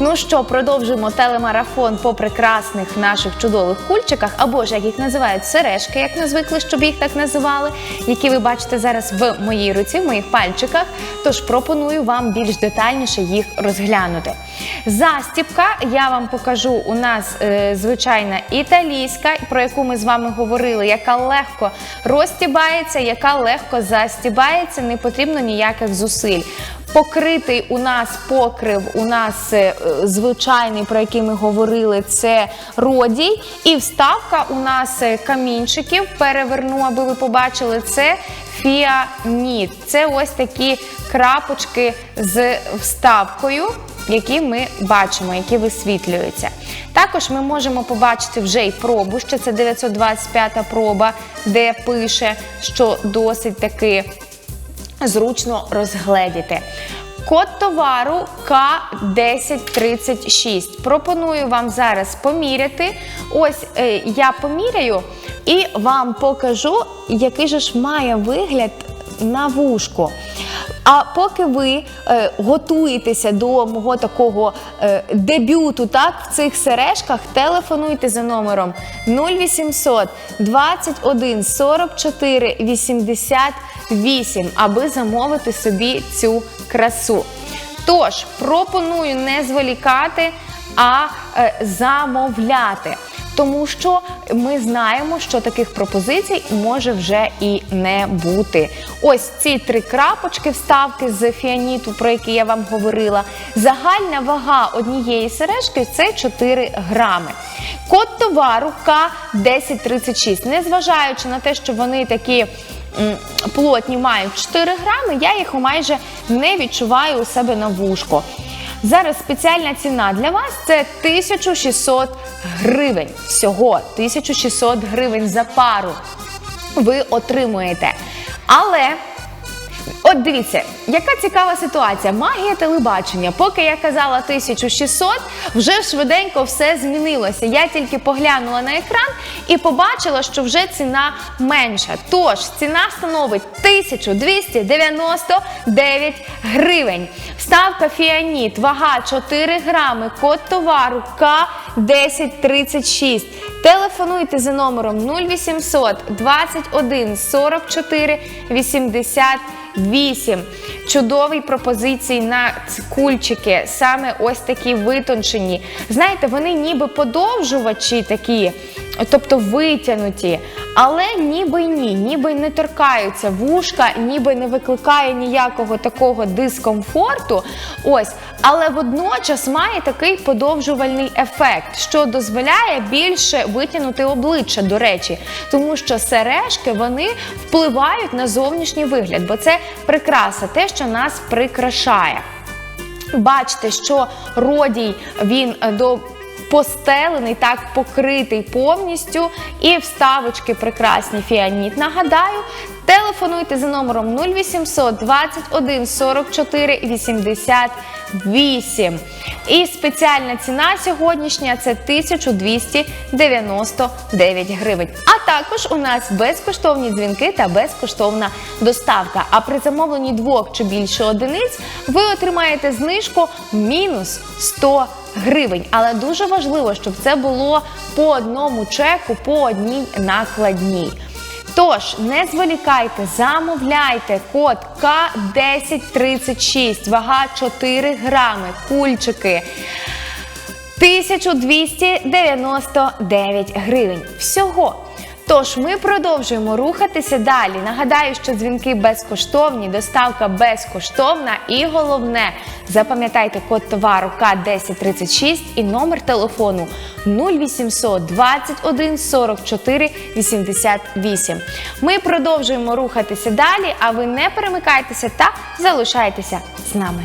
Ну що, продовжуємо телемарафон по прекрасних наших чудових кульчиках, або ж як їх називають сережки, як ми звикли, щоб їх так називали, які ви бачите зараз в моїй руці, в моїх пальчиках. Тож пропоную вам більш детальніше їх розглянути. Застіпка я вам покажу у нас е, звичайна італійська, про яку ми з вами говорили, яка легко розстібається, яка легко застібається, не потрібно ніяких зусиль. Покритий у нас покрив, у нас е, звичайний, про який ми говорили, це родій. І вставка у нас е, камінчиків, переверну, аби ви побачили, це фіаніт. Це ось такі крапочки з вставкою, які ми бачимо, які висвітлюються. Також ми можемо побачити вже й пробу, що це 925 проба, де пише, що досить таки зручно розгледіти. Код товару К1036. Пропоную вам зараз поміряти. Ось е, я поміряю і вам покажу, який же ж має вигляд на вушко. А поки ви е, готуєтеся до мого такого е, дебюту так, в цих сережках, телефонуйте за номером 0800 21 44 88, аби замовити собі цю красу. Тож, пропоную не зволікати, а е, замовляти. Тому що ми знаємо, що таких пропозицій може вже і не бути. Ось ці три крапочки вставки з фіаніту, про які я вам говорила. Загальна вага однієї сережки це 4 грами. Код товару К1036. Незважаючи на те, що вони такі. Плотні мають 4 грами, я їх майже не відчуваю у себе на вушко. Зараз спеціальна ціна для вас це 1600 гривень. Всього 1600 гривень за пару ви отримуєте. Але От дивіться, яка цікава ситуація. Магія телебачення. Поки я казала 1600, вже швиденько все змінилося. Я тільки поглянула на екран і побачила, що вже ціна менша. Тож ціна становить 1299 гривень. Ставка фіаніт, вага 4 грами, код товару К1036. Телефонуйте за номером 0800 21 44 88. Чудові пропозиції на кульчики, саме ось такі витончені. Знаєте, вони ніби подовжувачі такі, тобто витягнуті, але ніби ні, ніби не торкаються вушка, ніби не викликає ніякого такого дискомфорту. Ось, але водночас має такий подовжувальний ефект, що дозволяє більше витягнути обличчя, до речі, тому що сережки вони впливають на зовнішній вигляд, бо це прикраса, те, що нас прикрашає. Бачите, що родій він е, до постелений, так покритий повністю, і вставочки прекрасні фіаніт. Нагадаю, телефонуйте за номером 0800 21 44 88. І спеціальна ціна сьогоднішня це 1299 гривень. А також у нас безкоштовні дзвінки та безкоштовна доставка. А при замовленні двох чи більше одиниць ви отримаєте знижку мінус 100 гривень. Але дуже важливо, щоб це було по одному чеку, по одній накладній. Тож не зволікайте, замовляйте код К1036, вага 4 грами, кульчики. 1299 гривень. Всього. Тож ми продовжуємо рухатися далі. Нагадаю, що дзвінки безкоштовні, доставка безкоштовна і головне, запам'ятайте код товару К1036 і номер телефону 0800 21 44 88. Ми продовжуємо рухатися далі, а ви не перемикайтеся та залишайтеся з нами.